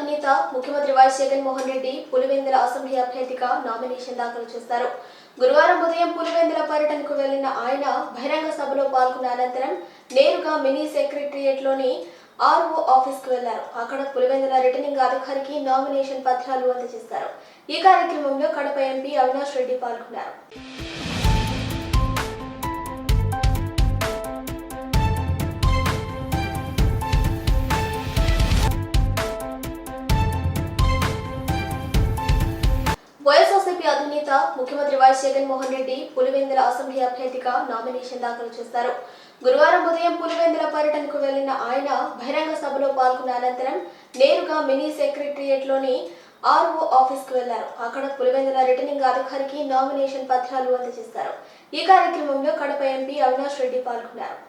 అధినేత ముఖ్యమంత్రి YS Jaganmohan Reddy Pulivendula assembly అభ్యర్థిగా నామినేషన్ దాఖలు చేశారు గురువారం ఉదయం పులివెందుల పర్యటనకు వెళ్ళిన ఆయన బహిరంగ సభలో పాల్గొన్న అనంతరం నేరుగా మినీ సెక్రటరియట్లోని ఆర్ఓ ఆఫీస్కు వెళ్ళారు. అక్కడ పులివెందుల రిటర్నింగ్ అధికారికి నామినేషన్ పత్రాలు అందజేశారు ఈ కార్యక్రమంలో కడప ఎంపీ అవినాష్ రెడ్డి పాల్గొన్నారు. అధినేత ముఖ్యమంత్రి వైఎస్ జగన్మోహన్ రెడ్డి పులివెందుల అసెంబ్లీ అభ్యర్థిగా నామినేషన్ దాఖలు చేశారు గురువారం ఉదయం పులివెందుల పర్యటనకు వెళ్ళిన ఆయన బహిరంగ సభలో పాల్గొన్న అనంతరం నేరుగా మినీ సెక్రటరియట్లోని ఆర్ఓ ఆఫీస్కు వెళ్ళారు. అక్కడ పులివెందుల రిటర్నింగ్ అధికారికి నామినేషన్ పత్రాలు అందజేశారు ఈ కార్యక్రమంలో కడప ఎంపీ అవినాష్ రెడ్డి పాల్గొన్నారు.